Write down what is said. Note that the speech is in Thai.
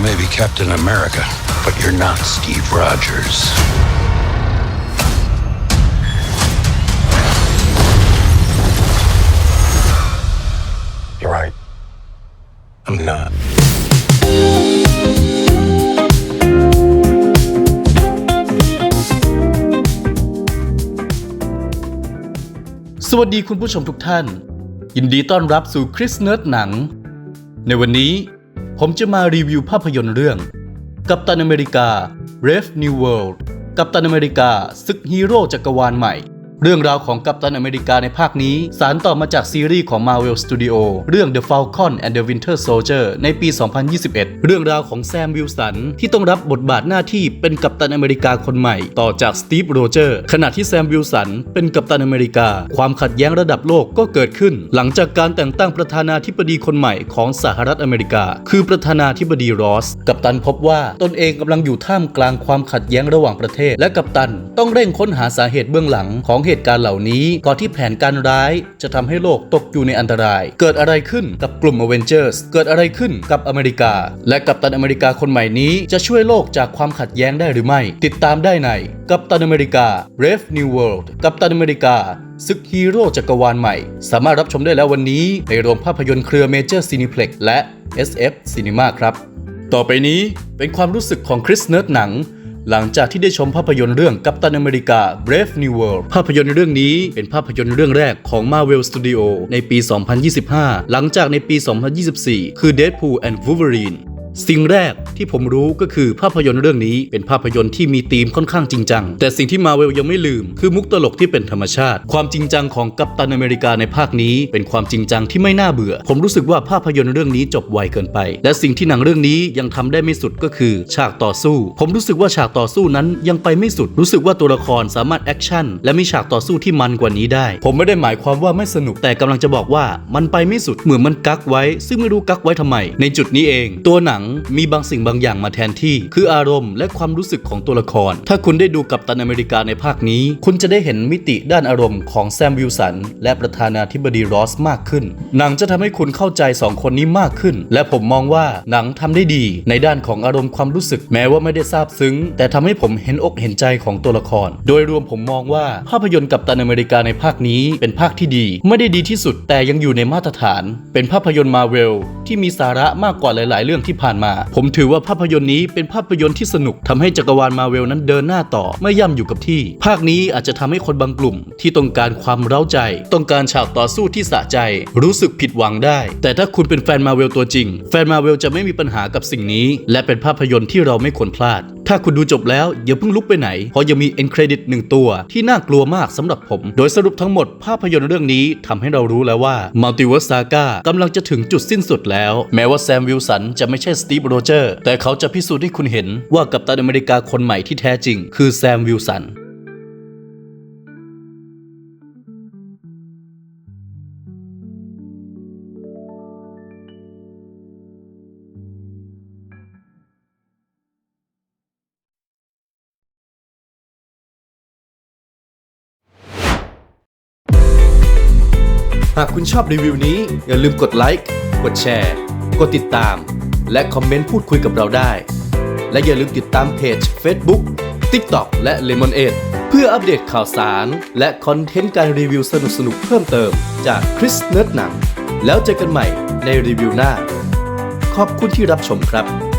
You may be Captain America, but you're not Steve Rogers. You're right. I'm not. สวัสดีคุณผู้ชมทุกท่าน ยินดีต้อนรับสู่คริสเนิร์ดหนัง ในวันนี้ ผมจะมารีวิวภาพยนตร์เรื่อง กัปตันอเมริกา Brave New World กัปตันอเมริกา ซึกฮีโร่จักรวาลใหม่ เรื่องราวของกัปตันอเมริกาในภาคนี้ สารต่อมาจากซีรีส์ของ Marvel Studio เรื่อง The Falcon and the Winter Soldier ในปี 2021 เรื่องราวของแซมวิลสันที่ต้องรับบทบาทหน้าที่เป็นกัปตันอเมริกาคนใหม่ ต่อจากสตีฟโรเจอร์ขณะที่แซมวิลสันเป็นกัปตันอเมริกา ความขัดแย้งระดับโลกก็เกิดขึ้น หลังจากการแต่งตั้งประธานาธิบดีคนใหม่ของสหรัฐอเมริกา คือประธานาธิบดีรอส กัปตันพบว่าตนเองกำลังอยู่ท่ามกลางความขัดแย้งระหว่างประเทศ และกัปตันต้องเร่งค้นหาสาเหตุเบื้องหลังของเหตุการณ์เหล่านี้ก่อนที่แผนการร้ายจะทำให้โลกตกอยู่ในอันตราย เกิดอะไรขึ้นกับกลุ่มอเวนเจอร์สเกิดอะไรขึ้นกับอเมริกา และกัปตันอเมริกาคนใหม่นี้จะช่วยโลกจากความขัดแย้งได้หรือไม่ ติดตามได้ในกัปตันอเมริกา Brave New World กัปตันอเมริกาซึกฮีโร่จักรวาลใหม่ สามารถรับชมได้แล้ววันนี้ ในโรงภาพยนตร์เครือเมเจอร์ซีนิเพล็กและ SF Cinema ครับ ต่อไปนี้เป็นความรู้สึกของคริสเนิร์ดหนัง หลังจากที่ได้ชมภาพยนตร์เรื่องกัปตันอเมริกา Brave New World ภาพยนตร์เรื่องนี้เป็นภาพยนตร์เรื่องแรกของ Marvel Studio ในปี 2025 หลังจากในปี 2024 คือ Deadpool and Wolverine สิ่งแรกที่ผมรู้ก็คือภาพยนตร์เรื่องนี้เป็นภาพยนตร์ที่มีธีมค่อนข้างจริงจัง แต่สิ่งที่มาเวลยังไม่ลืม คือมุกตลกที่เป็นธรรมชาติ ความจริงจังของกัปตันอเมริกาในภาคนี้ เป็นความจริงจังที่ไม่น่าเบื่อ ผมรู้สึกว่าภาพยนตร์เรื่องนี้จบไวเกินไป และสิ่งที่หนังเรื่องนี้ยังทำได้ไม่สุดก็คือฉากต่อสู้ ผมรู้สึกว่าฉากต่อสู้นั้นยังไปไม่สุด รู้สึกว่าตัวละครสามารถแอคชั่นและมีฉากต่อสู้ที่มันกว่านี้ได้ ผมไม่ได้หมายความว่าไม่สนุกแต่กำลังจะบอกว่ามันไปไม่สุดเหมือนมันกักไว้ ซึ่งไม่รู้กักไว้ทำไม ในจุดนี้เอง ตัวหนังมีบางสิ่งบางอย่างมาแทนที่ คืออารมณ์และความรู้สึกของตัวละคร ถ้าคุณได้ดูกับตันอเมริกาในภาคนี้ คุณจะได้เห็นมิติด้านอารมณ์ของแซมวิลสันและประธานาธิบดีรอสมากขึ้น หนังจะทำให้คุณเข้าใจสองคนนี้มากขึ้น และผมมองว่าหนังทำได้ดีในด้านของอารมณ์ความรู้สึกแม้ว่าไม่ได้ซาบซึ้ง แต่ทำให้ผมเห็นอกเห็นใจของตัวละคร โดยรวมผมมองว่าภาพยนตร์กับตันอเมริกาในภาคนี้เป็นภาคที่ดี ไม่ได้ดีที่สุดแต่ยังอยู่ในมาตรฐาน เป็นภาพยนตร์มาเวลที่มีสาระมากกว่าหลาย ๆ เรื่องที่ผ่านมา ผมถือว่าภาพยนตร์นี้เป็นภาพยนตร์ที่สนุกทำให้จักรวาลมาเวลนั้นเดินหน้าต่อไม่ย่ำอยู่กับที่ ภาคนี้อาจจะทำให้คนบางกลุ่ม ที่ต้องการความเร้าใจ ต้องการฉากต่อสู้ที่สะใจ รู้สึกผิดหวังได้ แต่ถ้าคุณเป็นแฟนมาเวลตัวจริง แฟนมาเวลจะไม่มีปัญหากับสิ่งนี้ และเป็นภาพยนตร์ที่เราไม่ควรพลาด ถ้าคุณดูจบแล้วอย่าเพิ่งลุกไปไหน เพราะยังมีเอ็นเครดิตหนึ่งตัว ที่น่ากลัวมากสำหรับผม โดยสรุปทั้งหมดภาพยนตร์เรื่องนี้ทำให้เรารู้แล้วว่ามัลติเวิร์สซากากำลังจะถึงจุดสิ้นสุดแล้ว แม้ว่าแซมวิลสันจะไม่ใช่สตีฟโรเจอร์แต่เขาจะพิสูจน์ให้คุณเห็นว่ากัปตันอเมริกาคนใหม่ที่แท้จริง คือแซมวิลสันากคุณชอบรีวิวนี้ อย่าลืมกดไลค์ กดแชร์ กดติดตาม และคอมเมนต์พูดคุยกับเราได้ และอย่าลืมติดตามเพจ Facebook TikTok และ Lemonade เพื่ออัปเดตข่าวสาร และคอนเทนต์การรีวิวสนุกๆเพิ่มเติมจากคริสเนิร์ดหนังแล้วเจอกันใหม่ในรีวิวหน้า ขอบคุณที่รับชมครับ